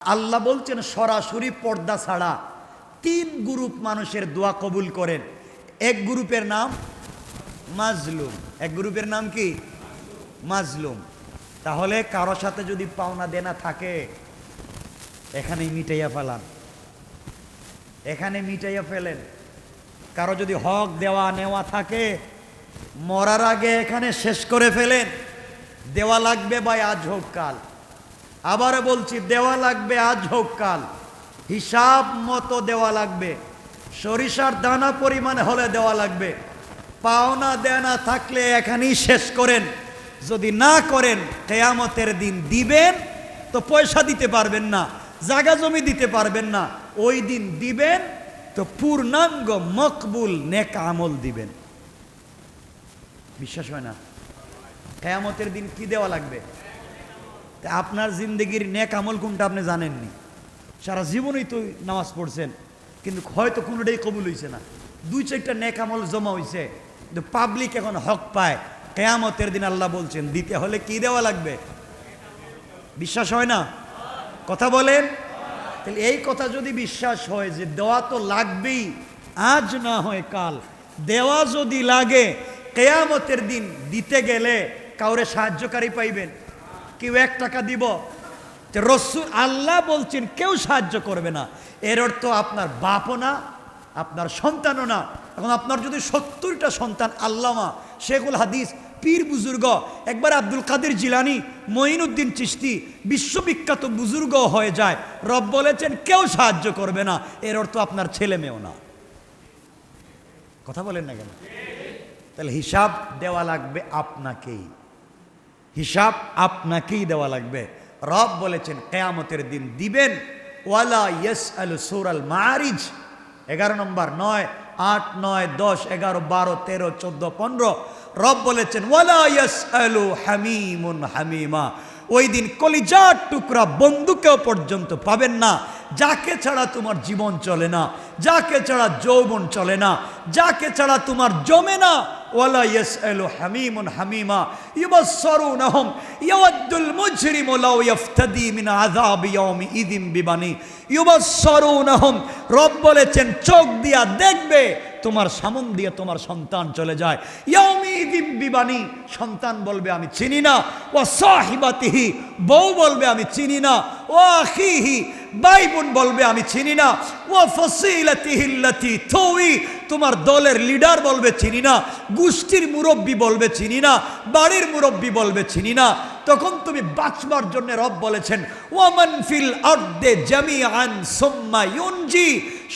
আল্লাহ বলছেন, সরাসরি পর্দা ছাড়া তিন গ্রুপ মানুষের দোয়া কবুল করেন। এক গ্রুপের নাম মাজলুম। এক গ্রুপের নাম কি? মাজলুম। তাহলে কারও সাথে যদি পাওনা দেনা থাকে, এখানেই মিটাইয়া ফেলান। এখানে মিটাইয়া ফেলেন। কারও যদি হক দেওয়া নেওয়া থাকে, মরার আগে এখানে শেষ করে ফেলেন। দেওয়া লাগবে বা আজ হোক কাল। আবার বলছি, দেওয়া লাগবে আজ হোক কাল। হিসাব মতো দেওয়া লাগবে। সরিষার দানা পরিমাণে হলে দেওয়া লাগবে। পাওনা দেনা থাকলে এখানেই শেষ করেন। যদি না করেন, কেয়ামতের দিন দিবেন, তো পয়সা দিতে পারবেন না জাগা জমি দিতে পারবেন না। ওই দিন দিবেন, তো পূর্ণাঙ্গ, মকবুল, নেক আমল দিবেন। বিশ্বাস হয় না? কেয়ামতের দিন কি দেওয়া লাগবে? তা আপনার জিন্দগির নেক আমল কোনটা আপনি জানেননি? সারা জীবনই তো নামাজ পড়ছেন, কিন্তু হয়তো কোনোটাই কবুল হয়েছে না। দুই চারটা নেক আমল জমা হয়েছে কিন্তু পাবলিক এখন হক পায়। কেয়ামতের দিন আল্লাহ বলছেন, দিতে হলে কি দেওয়া লাগবে? বিশ্বাস হয় না? কথা বলেন। তাহলে এই কথা যদি বিশ্বাস হয় যে দেওয়া তো লাগবেই, আজ না হয় কাল। দেওয়া যদি লাগে, কেয়ামতের দিন দিতে গেলে কাউরে সাহায্যকারী পাইবেন। কেউ এক টাকা দিব। যে রসুল আল্লাহ বলছেন, কেউ সাহায্য করবে না। এর অর্থ আপনার বাপও না, আপনার সন্তানও না এখন আপনার যদি সত্তরটা সন্তান আল্লামা শেখুল হাদিস, পীর বুজুর্গ, একবার আব্দুল কাদের জিলানি, মঈনুদ্দিন চিস্তি বিশ্ববিখ্যাত বুজুর্গ হয়ে যায়, রব বলেছেন, কেউ সাহায্য করবে না। এর অর্থ আপনার ছেলে মেয়েও না। কথা বলেন না কেন? তাহলে হিসাব দেওয়া লাগবে আপনাকেই। হিসাব আপনাকেই দেওয়া লাগবে। রব বলেছেন, কেয়ামতের দিন দিবেন, ওয়ালা ইয়েস আল সুরাল মারিজ এগারো নম্বর, নয়, আট, নয়, দশ, এগারো, বারো, তেরো, চোদ্দ, পনেরো। রব বলেছেন, ওয়ালা ইয়েস আলু হামিমুন হামিমা। ওই দিন কলিজার টুকরা বন্ধুকেও পর্যন্ত পাবেন না। যাকে ছাড়া তোমার জীবন চলে না, যাকে ছাড়া যৌবন চলে না, যাকে ছাড়া তোমার জমে না ওয়ালা ইয়াসআলু হামিমুন হামিমা ইউবাসসিরুনহুম ইয়াওয়াদ্দুল মুজরিমু লাউ ইফতাদি মিন আযাবি ইয়াউমি ইদিন বিবানি ইউবাসসিরুনহুম রব বলেছেন, চোখ দিয়া দেখবে তোমার সামন দিয়ে তোমার সন্তান চলে যায়। ইয়াউমি ইদিন বিবানি, সন্তান বলবে, আমি চিনি না। ও সাহিবাতিহি, বউ বলবে, আমি চিনি না। ও আখিহি, ভাই বোন বলবে, আমি চিনি না। ও ফসিলাতিহিল্লাতি থৌই তোমার দলের লিডার বলবে চিনি না, গোষ্ঠীর মুরব্বী বলবে চিনি না, বাড়ির মুরব্বী বলবে চিনি না। তখন তুমি বাঁচবার জন্য রব বলেছেন, ওয়ামান ফিল আর্দে জামিআন সুম্মা ইউনজি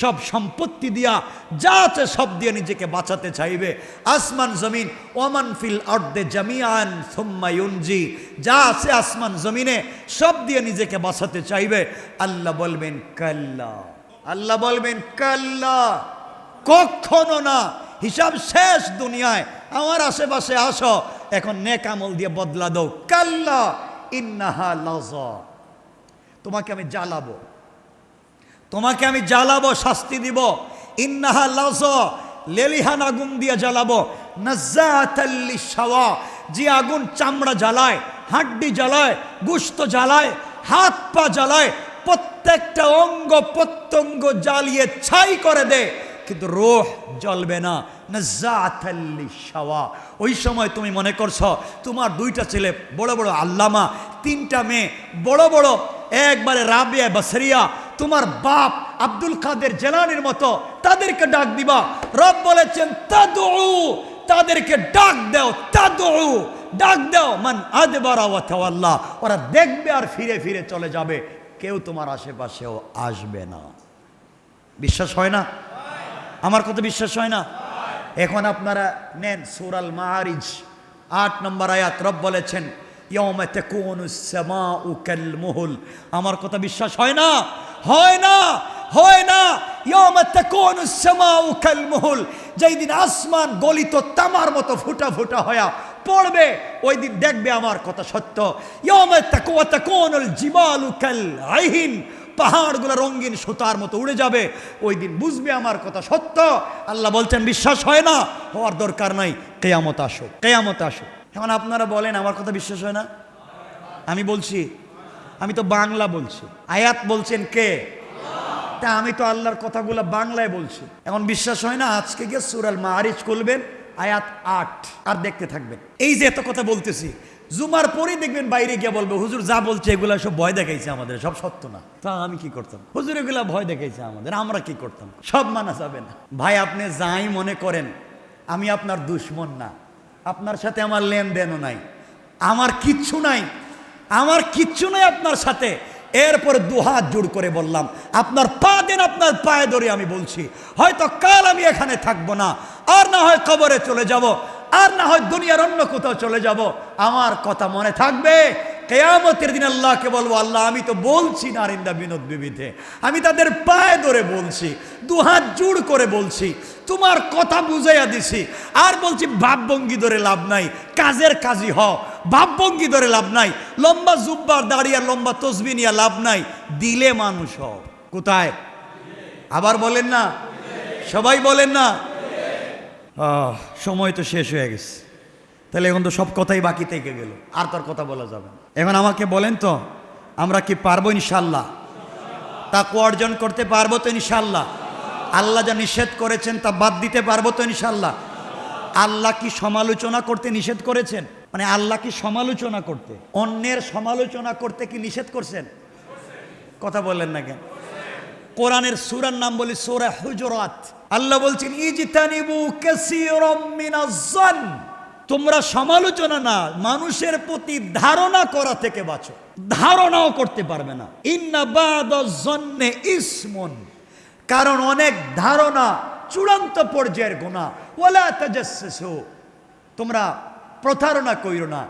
সব সম্পত্তি দিয়া, যা আছে সব দিয়ে নিজেকে বাঁচাতে চাইবে। আসমান জমিন, ওয়ামান ফিল আর্দে জামিআন সুম্মা ইউনজি যা আছে আসমান জমিনে, সব দিয়ে নিজেকে বাঁচাতে চাইবে। আল্লাহ বলবেন, কাল্লা আল্লাহ বলবেন, কাল্লা কখনো না। হিসাব শেষ দুনিয়ায়। আমার আশেপাশে আসো, এখন নেক আমল দিয়ে বদলা দাও। কাল্লা ইন্নাহা লজ তোমাকে আমি জ্বালাবো। তোমাকে আমি জ্বালাবো, শাস্তি দিব। ইন্নাহা লজ লেলিহান আগুন দিয়ে জ্বালাবো। নাজ্জাতাল্লি শাওয়া যে আগুন চামড়া জ্বালায়, হাড্ডি জ্বালায়, গুস্ত জ্বালায়, হাত পা জ্বালায়, প্রত্যেকটা অঙ্গ প্রত্যঙ্গ জ্বালিয়ে ছাই করে দে। কিন্তু রোহ জ্বলবে না। শাওয়া ওই সময় তুমি মনে করছ, তোমার দুইটা ছেলে, বড় বড় আল্লামা, তিনটা মেয়ে, বড় বড় একবারে রাবিয়া, বসরিয়া, তোমার বাপ আব্দুল কাদের জেলানির মতো, তাদেরকে ডাক দিবা। রব বলেছেন তাদু তাদেরকে ডাক দাও তাদু ডাক দাও। মান আদবারা ওয়া তাওয়াল্লা, ওরা দেখবে আর ফিরে ফিরে চলে যাবে। কেউ তোমার আশেপাশেও আসবে না। বিশ্বাস হয় না? আমার কথা বিশ্বাস হয় না? এখন আপনারা নেন সুরাল মারিজ আট নম্বর আয়াত, রব বলেছেন আমার কথা বিশ্বাস হয় না? হয় না? হয় না? যেই দিন আসমান গলিত তামার মতো ফুটা ফুটা হয়া পড়বে, ওই দিন দেখবে আমার কথা সত্য। ইয়মে তেকু তেকুনুল জিবালু কাল আইহিন পাহাড়গুলো রঙিন সুতার মতো উড়ে যাবে। ওই দিন বুঝবে আমার কথা সত্য। আল্লাহ বলছেন, বিশ্বাস হয় না, হওয়ার দরকার নাই, কেয়ামত আসো কেয়ামত আসো এখন আপনারা বলেন, আমার কথা বিশ্বাস হয় না? আমি বলছি, আমি তো বাংলা বলছি। আয়াত বলছেন কে? তা আমি তো আল্লাহর কথাগুলো বাংলায় বলছি। এখন বিশ্বাস হয় না, আজকে গিয়ে সুরাল মারিজ করবেন আয়াত আট, আর দেখতে থাকবেন। এই যে এত কথা বলতেছি জুমার পরেই দেখবেন বাইরে গিয়ে বলবে, হুজুর যা বলছে এগুলা সব ভয় দেখাইছে আমাদের, সব সত্য না। তা আমি কি করতাম? হুজুর, এগুলা ভয় দেখাইছে আমাদের, আমরা কি করতাম? সব মানা যাবে না। ভাই, আপনি যাই মনে করেন, আমি আপনার দুশ্মন না, আপনার সাথে আমার লেনদেনও নাই, আমার কিচ্ছু নাই, আমার কিচ্ছু নাই আপনার সাথে। এরপরে দুহাত জোড় করে বললাম, আপনার পা দেন, আপনার পায়ে ধরে আমি বলছি, হয়তো কাল আমি এখানে থাকব না, আর না হয় কবরে চলে যাব। আর না হয় দুনিয়ার অন্য কোথাও চলে যাব। আমার কথা মনে থাকবে। কেয়ামতের দিন আল্লাহকে বলব, আল্লাহ, আমি তো বলছি নারিন্দা বিনোদ বিবিধে আমি তাদের পায়ে ধরে বলছি, দুহাত জোড় করে বলছি, তোমার কথা বুঝাইয়া দিছি। আর বলছি ভাবভঙ্গি ধরে লাভ নাই, কাজের কাজই হ। ভাবভঙ্গি ধরে লাভ নাই, লম্বা জুব্বার দাঁড়িয়ে লম্বা তসবি নিয়ে লাভ নাই, দিলে মানুষ হ। কোথায়? আবার বলেন না? সবাই বলেন না? সময় তো শেষ হয়ে গেছে। তাহলে এখন তো সব কথাই বাকি থেকে গেল, আর তার কথা বলা যাবে এখন আমাকে বলেন তো, আমরা কি পারব ইনশাল্লাহ তা অর্জন করতে পারব তো ইনশাল্লাহ আল্লাহ যা নিষেধ করেছেন তা বাদ দিতে পারব তো ইনশাল্লাহ আল্লাহ কি সমালোচনা করতে নিষেধ করেছেন? মানে আল্লাহ কি সমালোচনা করতে? অন্যের সমালোচনা করতে কি নিষেধ করছেন? কথা বললেন না কেন? কোরআনের সুরার নাম বলি সুরা হুজরাত। আল্লাহ বলছেন, ইজতানিবু কাসীরাম মিনাজ-জান তোমরা সমালোচনা না, মানুষের প্রতি ধারণা করা থেকে বাঁচো। ধারণাও করতে পারবে না। ইন্না বাদাজ-জন্নে ইসমুন। কারণ অনেক ধারণা চূড়ান্ত পর্যায়ের গুনাহ। ওলা তাজাসসু তোমরা প্রতারণা কইরো না।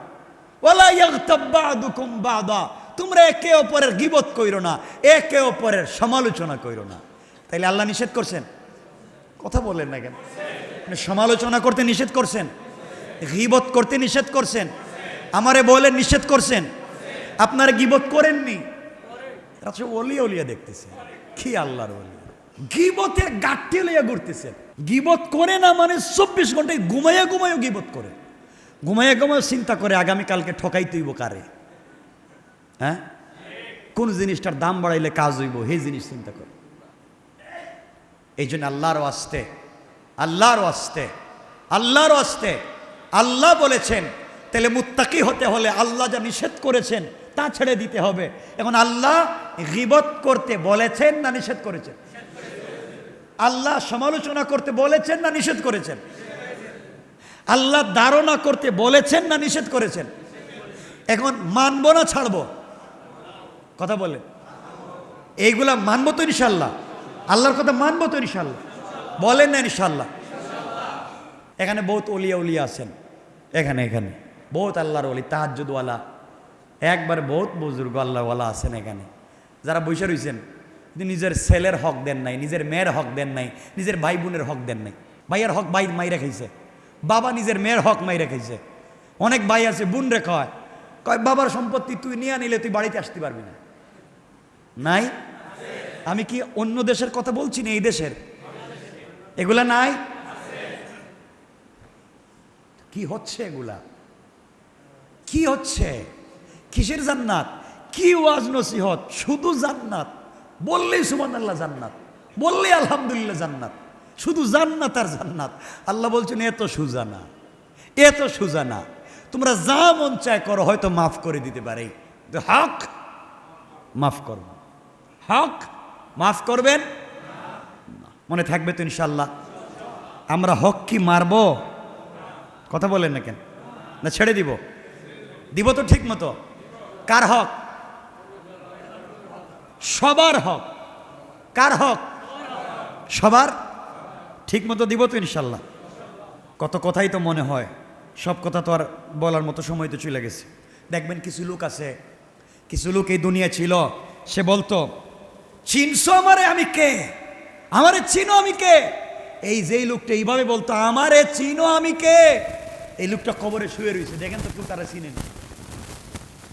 ওলা ইয়াগতাব বাদা। তোমরা একে অপরের গিবত কইরো না, একে অপরের সমালোচনা কইরো না। তাইলে আল্লাহ নিষেধ করছেন? কথা বলেন না কেন? সমালোচনা করতে নিষেধ করছেন? গিবত করতে নিষেধ করছেন? আমারে বলেন নিষেধ করছেন? আপনারা গিবত করেননি? এরা অলিয়া অলিয়া দেখতেছে। কি আল্লাহর অলি? গিবতের গাঠটি লইয়া ঘুরতেছেন। গিবত করে না মানে চব্বিশ ঘন্টায় ঘুমাইয়া ঘুমাইয়া গিবত করে। ঘুমাইয়া ঘুমাইয়া চিন্তা করে আগামীকালকে ঠকাই তুইব কারে? হ্যাঁ? কোন জিনিসটার দাম বাড়াইলে কাজ হইব, সেই জিনিস চিন্তা করে। এই জন্য আল্লাহর আসতে আল্লাহর আসতে আল্লাহর আসতে আল্লাহ বলেছেন, তাহলে মুত্তাকি হতে হলে আল্লাহ যা নিষেধ করেছেন, তা ছেড়ে দিতে হবে। এখন আল্লাহ গিবত করতে বলেছেন না নিষেধ করেছেন? আল্লাহ সমালোচনা করতে বলেছেন না নিষেধ করেছেন? আল্লাহ ধারণা করতে বলেছেন না নিষেধ করেছেন? এখন মানবো না ছাড়বো? কথা বলে। এইগুলা মানবো তো ইনশাল্লাহ। আল্লাহর কথা মানবো তো ইনশাল্লাহ। বলেন না ইনশাল্লাহ। এখানে বহুত অলিয়া উলিয়া আছেন। এখানে এখানে। বহুত আল্লাহর অলি তাহাজুদওয়ালা একবার বহুত বুজুর্গ আল্লাহওয়ালা আছেন এখানে। যারা বসে রয়েছেন নিজের ছেলের হক দেন নাই, নিজের মেয়ের হক দেন নাই, নিজের ভাই বোনের হক দেন নাই। ভাইয়ের হক ভাই মাই রেখেছে বাবা নিজের মেয়ের হক মাই রেখেছে অনেক ভাই আছে বোন রেখা হয় কয়, বাবার সম্পত্তি তুই নিয়ে নিলে তুই বাড়িতে আসতে পারবি না। নাই? আমি কি অন্য দেশের কথা বলছি না এই দেশের? এগুলা নাই? কি হচ্ছে এগুলা? কি হচ্ছে? কিসের জান্নাত? কি ওয়াজ নসিহত? শুধু জান্নাত? বললেই সুমান আল্লাহ জান্নাত। বললেই আলহামদুলিল্লাহ জান্নাত। শুধু জান্নাত আর জান্নাত। আল্লাহ বলছেন, এত সুজানা এত সুজানা। তোমরা যা মন চায় করো, হয়তো মাফ করে দিতে পারে। হক, মাফ করব হক, মাফ করবেন? মনে থাকবে তো ইনশাল্লাহ আমরা হক কি মারবো? কথা বলেন না কেন? না, ছেড়ে দিব। দিব তো ঠিক মতো। কার হক? সবার হক। কার হক? সবার। ঠিক মতো দিব তো ইনশাল্লাহ কত কথাই তো মনে হয়। সব কথা তো আর বলার মতো সময় তো চলে গেছে। দেখবেন কিছু লোক আছে। কিছু লোক এই দুনিয়া ছিল। সে বলতো চিনছো আমারে আমি কে? আমারে চিনো আমি কে? এই যেই লোকটা এইভাবে বলতো, আমারে চিনো আমি কে? এই লোকটা কবরে শুয়ে রয়েছে। দেখেন তো কেউ তারা চিনেন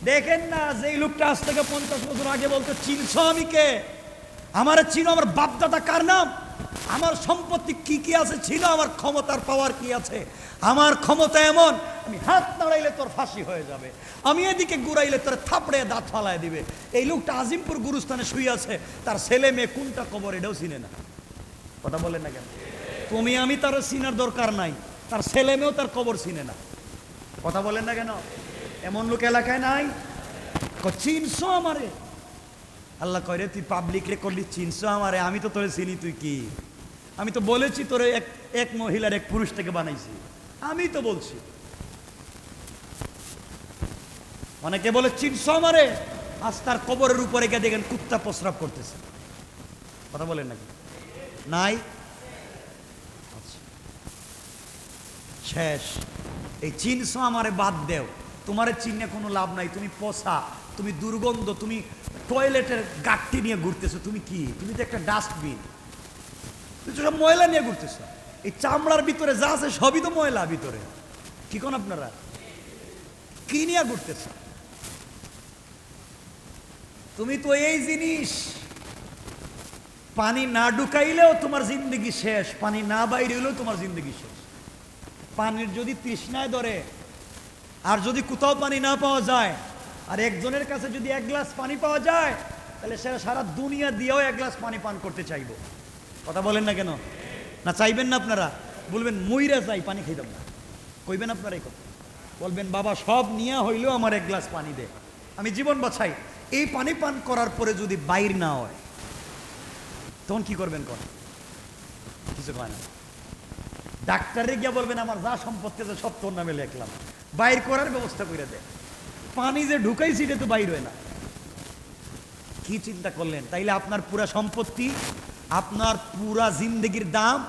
দেখেন না যে লোকটা আজ থেকে পঞ্চাশ বছর আগে বলতো, চিনছো আমি কে? আমারে চিনো, আমার বাপদাদা কার নাম? আমার সম্পত্তি কি কি আছে ছিল, আমার ক্ষমতার পাওয়ার কি আছে? আমার ক্ষমতা এমন, আমি হাত নাড়াইলে তোর ফাঁসি হয়ে যাবে। আমি এদিকে ঘুরাইলে তোর থাপড়ে দাঁত ফালায় দিবে। এই লোকটা আজিমপুর গুরুস্থানে শুয়ে আছে, তার ছেলে মেয়ে কোনটা কবর এটাও চিনে না। কথা বলেন না কেন? তুমি, আমি তার চিনার দরকার নাই, তার ছেলে মেয়েও তার কবর চিনে না। কথা বলেন না কেন? এমন লোক এলাকায় নাই? চিনছো আমারে? আল্লাহ কয় রে, তুই পাবলিক রে করলি চিনছো আমারে? আমি তো তোরে চিনি, তুই কি? আমি তো বলেছি তোরে এক এক মহিলার এক পুরুষ থেকে বানাইছি। আমি তো বলছি। অনেকে বলে, চিনছো আমারে? আজ তার কবরের উপরে গিয়ে দেখেন কুত্তা প্রস্রাব করতেছে। কথা বলেন নাকি? নাই? আচ্ছা। শেষ। এই চিনছো আমারে বাদ দেও। তোমারে চিনে কোনো লাভ নাই। তুমি পচা, তুমি দুর্গন্ধ, তুমি টয়লেটের গাঠটি নিয়ে ঘুরতেছো। তুমি কি? তুমি তো একটা ডাস্টবিন সব ময়লা নিয়ে ঘুরতেছো, এই চামড়ার ভিতরে যা আছে সবই তো ময়লা ভিতরে। কি কোন আপনারা? কি নিয়ে ঘুরতেছো? তুমি তো এই জিনিস, পানি না ঢুকাইলেও তোমার জিন্দগি শেষ, পানি না বাইরে হলেও তোমার জিন্দগি শেষ। পানির যদি তৃষ্ণায় ধরে, আর যদি কোথাও পানি না পাওয়া যায়, আর একজনের কাছে যদি এক গ্লাস পানি পাওয়া যায়, তাহলে সেটা সারা দুনিয়া দিয়েও এক গ্লাস পানি পান করতে চাইব। কথা বলেন না কেন? না চাইবেন না আপনারা? বলবেন, মইরা চাই পানি খাইতাম না। কইবেন আপনারা এই কথা। বলবেন, বাবা, সব নিয়ে হইলেও আমার এক গ্লাস পানি দে। আমি জীবন বাছাই এই পানি পান করার পরে যদি বাইর না হয়, তখন কি করবেন কর কিছু কয় না। ডাক্তারে গিয়ে বলবেন, আমার যা সম্পত্তি আছে সব তোর নামে লেখলাম। বাইর করার ব্যবস্থা করে দে। পানি যে ঢুকাইছি, এটা তো বাইর হয় না। কি চিন্তা করলেন? তাইলে আপনার পুরা সম্পত্তি আপনার পুরা জিন্দগির দাম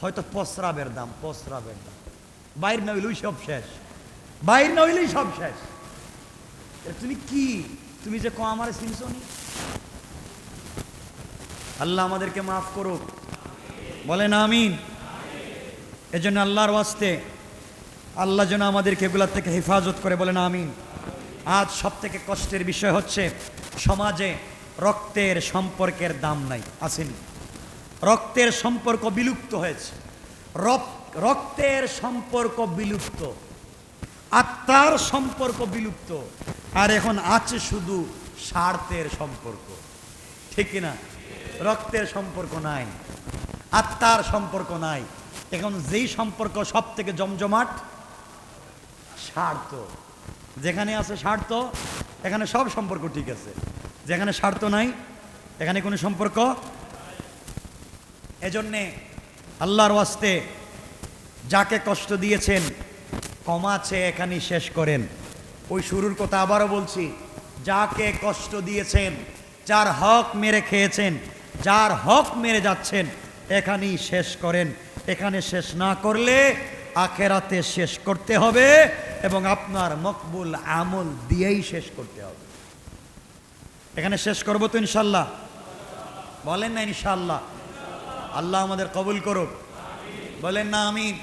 হয়তো পসরাবের দাম পসরাবের দাম। বাইর না হইলেই সব শেষ। বাইর না হইলেই সব শেষ। তুমি কি? তুমি যে ক আমার চিনছ আল্লাহ আমাদেরকে মাফ করুক। বলেন আমিন। এজন্য আল্লাহর ওয়াস্তে আল্লাহ যেন আমাদেরকে এগুলার থেকে হেফাজত করে বলেন আমিন। আজ সব থেকে কষ্টের বিষয় হচ্ছে সমাজে রক্তের সম্পর্কের দাম নাই, আসেনি। রক্তের সম্পর্ক বিলুপ্ত হয়েছে। রক- রক্তের সম্পর্ক বিলুপ্ত। আত্মার সম্পর্ক বিলুপ্ত। আর এখন আছে শুধু স্বার্থের সম্পর্ক। ঠিক না? রক্তের সম্পর্ক নাই, আত্মার সম্পর্ক নাই। এখন যেই সম্পর্ক সব থেকে জমজমাট, স্বার্থ। যেখানে আছে স্বার্থ, এখানে সব সম্পর্ক ঠিক আছে। যেখানে স্বার্থ নাই, এখানে কোনো সম্পর্ক এজন্যে আল্লাহর ওয়াস্তে যাকে কষ্ট দিয়েছেন কমাছে এখানেই শেষ করেন। ওই শুরুর কথা আবারও বলছি, যাকে কষ্ট দিয়েছেন, যার হক মেরে খেয়েছেন, যার হক মেরে যাচ্ছেন, এখানেই শেষ করেন। এখানে শেষ না করলে আখেরাতে শেষ করতে হবে এবং আপনার মকবুল আমল দিয়েই শেষ করতে হবে। এখানে শেষ করব তো ইনশাল্লাহ। বলেন না ইনশাল্লাহ। আল্লাহ আমাদের কবুল করুক। বলেন না আমি